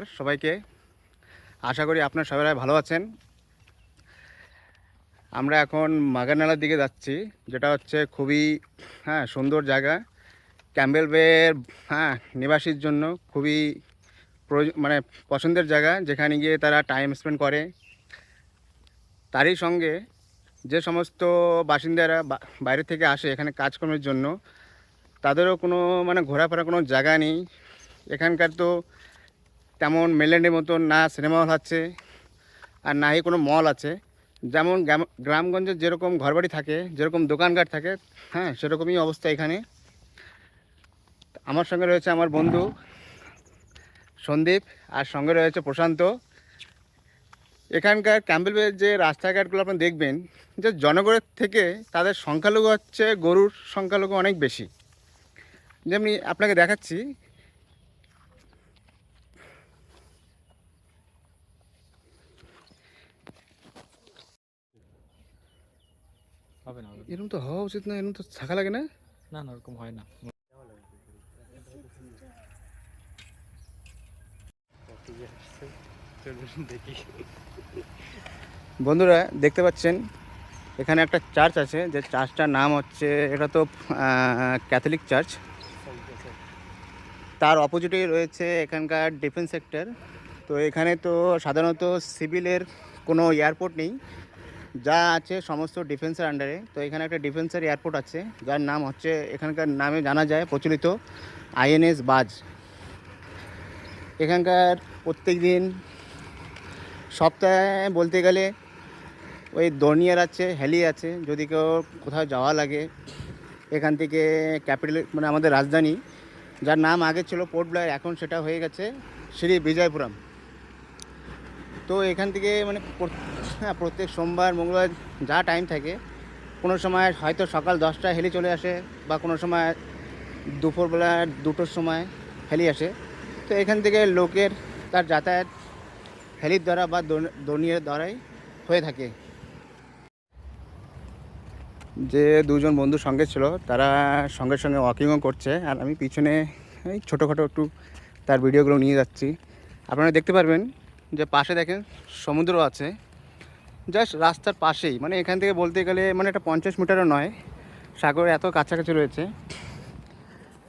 নমস্কার সবাইকে। আশা করি আপনার সবাই ভালো আছেন। আমরা এখন মাগানালার দিকে যাচ্ছি, যেটা হচ্ছে খুবই হ্যাঁ সুন্দর জায়গা। ক্যাম্বেল বের হ্যাঁ নিবাসীর জন্য খুবই মানে পছন্দের জায়গা, যেখানে গিয়ে তারা টাইম স্পেন্ড করে। তারই সঙ্গে যে সমস্ত বাসিন্দারা বাইরে থেকে আসে এখানে কাজকর্মের জন্য, তাদেরও কোনো মানে ঘোরাফেরা কোনো জায়গা নেই। এখানকার তো তেমন মেলেন্ডের মতন না সিনেমা হল আছে আর নাই কোনো মল আছে। যেমন গ্রাম- গ্রামগঞ্জে যেরকম ঘরবাড়ি থাকে, যেরকম দোকানঘাট থাকে হ্যাঁ সেরকমই অবস্থা এখানে। আমার সঙ্গে রয়েছে আমার বন্ধু সন্দীপ আর সঙ্গে রয়েছে প্রশান্ত। এখানকার ক্যাম্বেলের যে রাস্তাঘাটগুলো আপনি দেখবেন, যে জনগণের থেকে তাদের সংখ্যালঘু হচ্ছে গরুর সংখ্যালঘু অনেক বেশি। যেমনি আপনাকে দেখাচ্ছি হবে না এরকম তো হওয়া উচিত না এরকম তো থাকা লাগে না? না না ওরকম হয় না। বন্ধুরা দেখতে পাচ্ছেন এখানে একটা চার্চ আছে যে চার্চটার নাম হচ্ছে এটা তো ক্যাথলিক চার্চ। তার অপোজিটেই রয়েছে এখানকার ডিফেন্স সেক্টর। তো এখানে তো সাধারণত সিভিলের কোনো এয়ারপোর্ট নেই। যা আছে সমস্ত ডিফেন্সের আন্ডারে তো এখানে একটা ডিফেন্সের এয়ারপোর্ট আছে, যার নাম হচ্ছে, এখানকার নামে জানা যায়, প্রচলিত আইএনএস বাজ। এখানকার প্রত্যেক দিন সপ্তাহে বলতে গেলে ওই দর্নিয়ার আছে হ্যালি আছে, যদি কেউ কোথাও যাওয়া লাগে, এখান থেকে ক্যাপিটাল মানে আমাদের রাজধানী, যার নাম আগে ছিল পোর্ট ব্লায়ার এখন সেটা হয়ে গেছে শ্রী বিজয়পুরম। তো এখান থেকে মানে হ্যাঁ প্রত্যেক সোমবার, মঙ্গলবার যা টাইম থাকে, কোনো সময় হয়তো সকাল দশটায় হেলি চলে আসে বা কোনো সময় দুপুরবেলা দুটোর সময় হেলি আসে। তো এখান থেকে লোকের তার যাতায়াত হেলির দ্বারা বা দর্নিয়ার দ্বারাই হয়ে থাকে। যে দুজন বন্ধু সঙ্গে ছিল, তারা সঙ্গে সঙ্গে ওয়াকিংও করছে, আর আমি পিছনে এই ছোটোখাটো একটু তার ভিডিওগুলো নিয়ে যাচ্ছি। আপনারা দেখতে পারবেন যে পাশে দেখেন সমুদ্র আছে। জাস্ট রাস্তার পাশেই মানে এখান থেকে বলতে গেলে মানে এটা পঞ্চাশ মিটারও নয়, সাগর এত কাছাকাছি রয়েছে।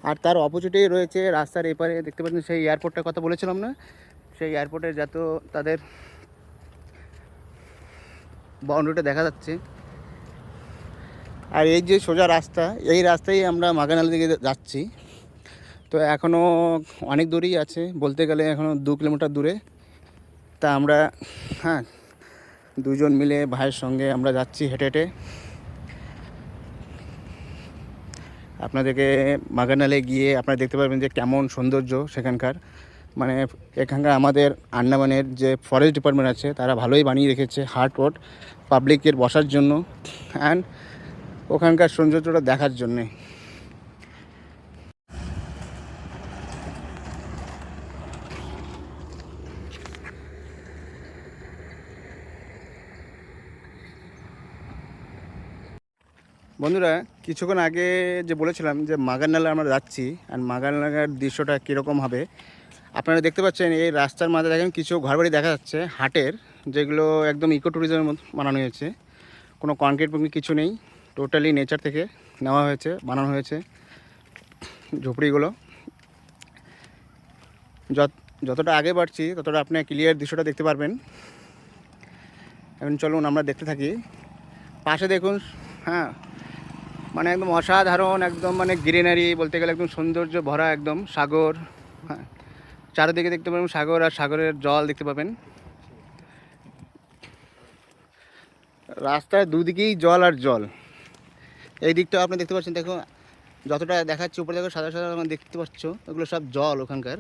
আর তার অপোজিটেই রয়েছে রাস্তার এপারে, দেখতে পাচ্ছেন সেই এয়ারপোর্টটার কথা বলেছিলাম না? সেই এয়ারপোর্টের যত তাদের বাউন্ডারিটা দেখা যাচ্ছে। আর এই যে সোজা রাস্তা, এই রাস্তায় আমরা মাগানাল দিকে যাচ্ছি। তো এখনও অনেক দূরেই আছে, বলতে গেলে এখনও দু কিলোমিটার দূরে। তা আমরা হ্যাঁ দুজন মিলে ভাইয়ের সঙ্গে আমরা যাচ্ছি হেঁটে হেঁটে। আপনাদেরকে মাগানালে গিয়ে আপনারা দেখতে পারবেন যে কেমন সৌন্দর্য সেখানকার। মানে এখানকার আমাদের আন্দামানের যে ফরেস্ট ডিপার্টমেন্ট আছে, তারা ভালোই বানিয়ে রেখেছে হার্ট রোড পাবলিকের বসার জন্য। অ্যান্ড ওখানকার সৌন্দর্যটা দেখার জন্যে। বন্ধুরা, কিছুক্ষণ আগে যে বলেছিলাম যে মাগাননালা আমরা যাচ্ছি আর মাগাননালার দৃশ্যটা কীরকম হবে, আপনারা দেখতে পাচ্ছেন এই রাস্তার মাঝে দেখেন কিছু ঘরবাড়ি দেখা যাচ্ছে, হাটের, যেগুলো একদম ইকো ট্যুরিজমের মতো বানানো হয়েছে। কোনো কনক্রিট ফনক্রিট কিছু নেই টোটালি নেচার থেকে নেওয়া হয়েছে, বানানো হয়েছে ঝুপড়িগুলো। যত, যতটা আগে বাড়ছি, ততটা আপনি ক্লিয়ার দৃশ্যটা দেখতে পারবেন। এখন চলুন আমরা দেখতে থাকি। পাশে দেখুন হ্যাঁ মানে একদম অসাধারণ, একদম মানে গ্রিনারি বলতে গেলে একদম সৌন্দর্য ভরা একদম সাগর। হ্যাঁ চারিদিকে দেখতে পাবেন সাগর আর সাগরের জল দেখতে পাবেন। রাস্তার দুদিকেই জল আর জল। এই দিকটা আপনি দেখতে পাচ্ছেন, দেখো, যতটা দেখাচ্ছে, উপরে দেখো সাদা সাদা দেখতে পাচ্ছ ওগুলো সব জল ওখানকার।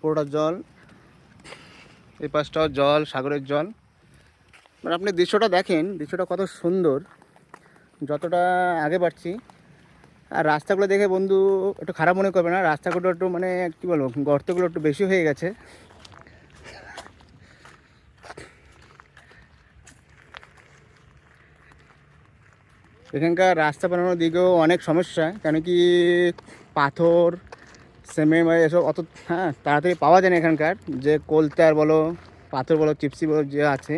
পুরোটা জল এই পাশটাও জল, সাগরের জল। মানে আপনি দৃশ্যটা দেখেন, দৃশ্যটা কত সুন্দর। যতটা আগে বাড়ছি আর রাস্তাগুলো দেখে বন্ধু একটু খারাপ মনে করবে না, রাস্তাগুলো একটু মানে কী বলব, গর্তগুলো একটু বেশি হয়ে গেছে। এখানকার রাস্তা বানানোর দিকেও অনেক সমস্যা, কেন কি পাথর, সিমেন্ট মানে এসব অত হ্যাঁ তাড়াতাড়ি পাওয়া যায় না এখানকার। যে কোলতার বলো, পাথর বলো, চিপসি বলো, যে আছে,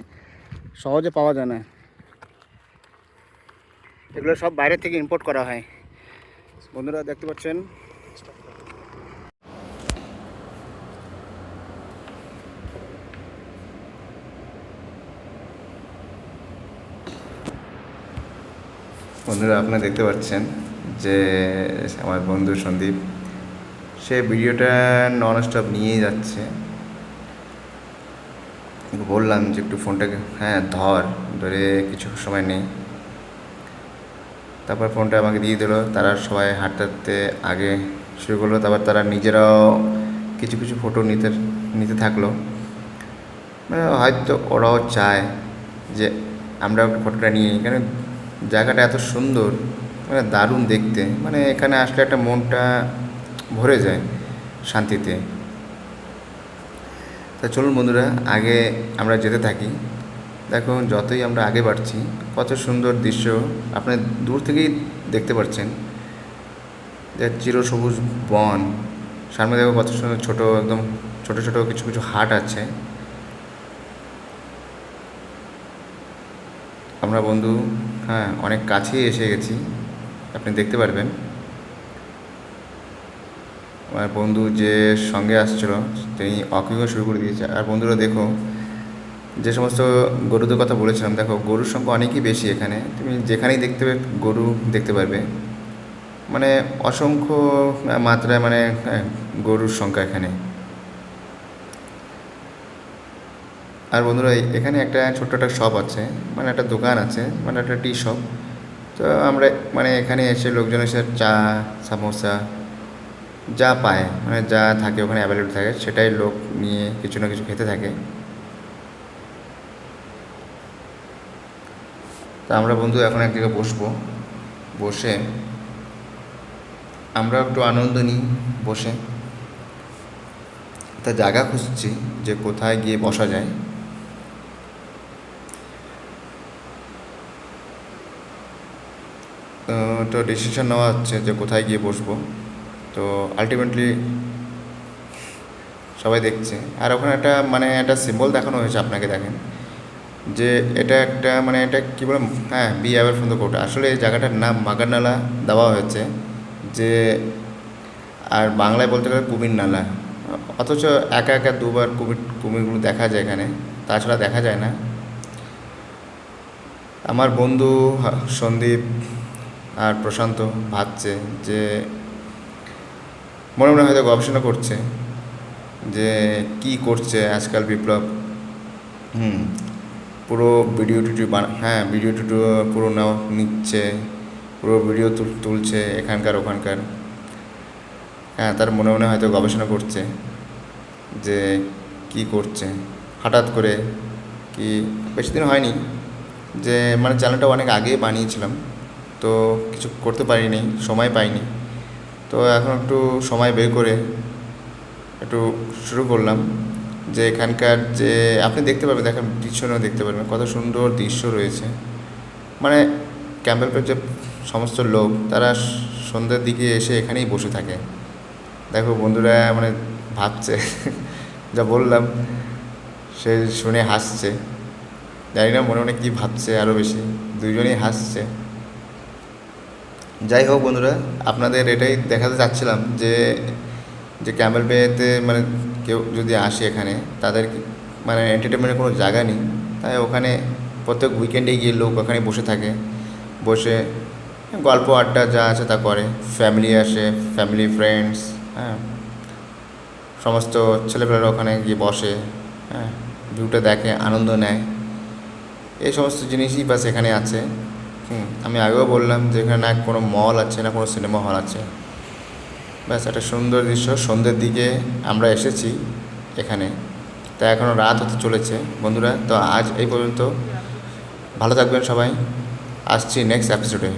সহজে পাওয়া যায় না। এগুলো সব বাইরে থেকে ইম্পোর্ট করা হয়। বন্ধুরা, দেখতে পাচ্ছেন? বন্ধুরা, আপনারা দেখতে পাচ্ছেন যে আমার বন্ধু সন্দীপ, সে ভিডিওটা নন স্টপ নিয়েই যাচ্ছে। বললাম যে একটু ফোনটাকে হ্যাঁ ধর, ধরে কিছু সময় নেই তারপর ফোনটা আমাকে দিয়ে দিলো, তারা সবাই হাঁটতে হাঁটতে আগে শুরু করল, তারপর তারা নিজেরাও কিছু কিছু ফটো নিতে নিতে থাকল। মানে হয়তো ওরাও চায় যে আমরাও একটু ফটোটা নিয়ে কারণ জায়গাটা এত সুন্দর মানে দারুণ দেখতে। মানে এখানে আসলে একটা মনটা ভরে যায় শান্তিতে। তা চলুন বন্ধুরা, আগে আমরা যেতে থাকি। দেখুন যতই আমরা আগে বাড়ছি, কত সুন্দর দৃশ্য আপনি দূর থেকেই দেখতে পাচ্ছেন চিরসবুজ বন, সামনে দেখো কত সুন্দর ছোটো একদম ছোট ছোট কিছু কিছু হাট আছে। আমরা বন্ধু হ্যাঁ অনেক কাছেই এসে গেছি, আপনি দেখতে পারবেন। আমার বন্ধু যে সঙ্গে আসছিল, তিনি অকিংও শুরু করে দিয়েছে। আর বন্ধুরা দেখো যে সমস্ত গরুদের কথা বলেছিলাম দেখো গরুর সংখ্যা অনেকই বেশি এখানে। তুমি যেখানেই দেখতে পাবে গরু দেখতে পারবে। মানে অসংখ্য মাত্রায় মানে হ্যাঁ, গরুর সংখ্যা এখানে। আর বন্ধুরা এখানে একটা ছোট্ট একটা শপ আছে মানে একটা দোকান আছে মানে একটা টি শপ তো আমরা মানে এখানে এসে লোকজন এসে চা সামোসা যা পায় মানে যা থাকে ওখানে অ্যাভেলেবল থাকে সেটাই লোক নিয়ে কিছু না কিছু খেতে থাকে। আমরা বন্ধু এখন এক জায়গায় বসবো। বসে আমরা একটু আনন্দ নিই বসে। তা জায়গা খুঁজছি যে কোথায় গিয়ে বসা যায়। তো তো ডিসিশন নেওয়া হচ্ছে যে কোথায় গিয়ে বসবো। তো আলটিমেটলি সবাই দেখছে। আর ওখানে একটা মানে একটা সিম্বল দেখানো হয়েছে আপনাকে দেখেন। যে এটা একটা মানে এটা কী বলে হ্যাঁ বি দ্য কোর্ট। আসলে এই জায়গাটার নাম বাগাননালা দেওয়া হয়েছে যে, আর বাংলায় বলতে গেলে কুমির নালা। অথচ একা একা দুবার কুমির, কুমিরগুলো দেখা যায় এখানে, তাছাড়া দেখা যায় না। আমার বন্ধু সন্দীপ আর প্রশান্ত ভাবছে যে, মনে মনে হয়তো গবেষণা করছে যে কি করছে আজকাল বিপ্লব। হুম পুরো ভিডিও টিডিও বানা হ্যাঁ ভিডিও টিডিও পুরো নাও, নিচ্ছে, পুরো ভিডিও তুল, তুলছে এখানকার, ওখানকার। হ্যাঁ তার মনে মনে হয়তো গবেষণা করছে যে কি করছে। হঠাৎ করে কি বেশি দিন হয়নি যে মানে চ্যানেলটা অনেক আগে বানিয়েছিলাম, তো কিছু করতে পারিনি, সময় পাইনি। তো এখন একটু সময় বের করে একটু শুরু করলাম। যে এখানকার যে, আপনি দেখতে পারবেন, দেখেন পিছনেও দেখতে পারবেন, কত সুন্দর দৃশ্য রয়েছে। মানে ক্যাম্পেলপের যে সমস্ত লোক, তারা সন্ধ্যের দিকে এসে এখানেই বসে থাকে। দেখো বন্ধুরা মানে ভাবছে, যা বললাম, সে শুনে হাসছে। জানি না, মনে মনে কী ভাবছে আরও বেশি। দুজনেই হাসছে। যাই হোক বন্ধুরা, আপনাদের এটাই দেখাতে চাচ্ছিলাম যে যে ক্যামেল বেতে মানে কেউ যদি আসে এখানে, তাদের মানে এন্টারটেনমেন্টের কোনো জায়গা নেই। তাই ওখানে প্রত্যেক উইকেন্ডে গিয়ে লোক ওখানে বসে থাকে। বসে গল্প আড্ডা যা আছে তা করে। ফ্যামিলি আসে ফ্যামিলি ফ্রেন্ডস হ্যাঁ। সমস্ত ছেলেপেলেরা ওখানে গিয়ে বসে হ্যাঁ। ভিউটা দেখে, আনন্দ নেয়। এই সমস্ত জিনিসই বাস এখানে আছে। হুম, আমি আগেও বললাম যে এখানে না কোনো মল আছে, না কোনো সিনেমা হল আছে। ব্যাস, একটা সুন্দর দৃশ্য। সন্ধ্যের দিকে আমরা এসেছি এখানে। তা এখনও রাত হতে চলেছে, বন্ধুরা। তো আজ এই পর্যন্ত। ভালো থাকবেন সবাই। আসছি নেক্সট এপিসোডে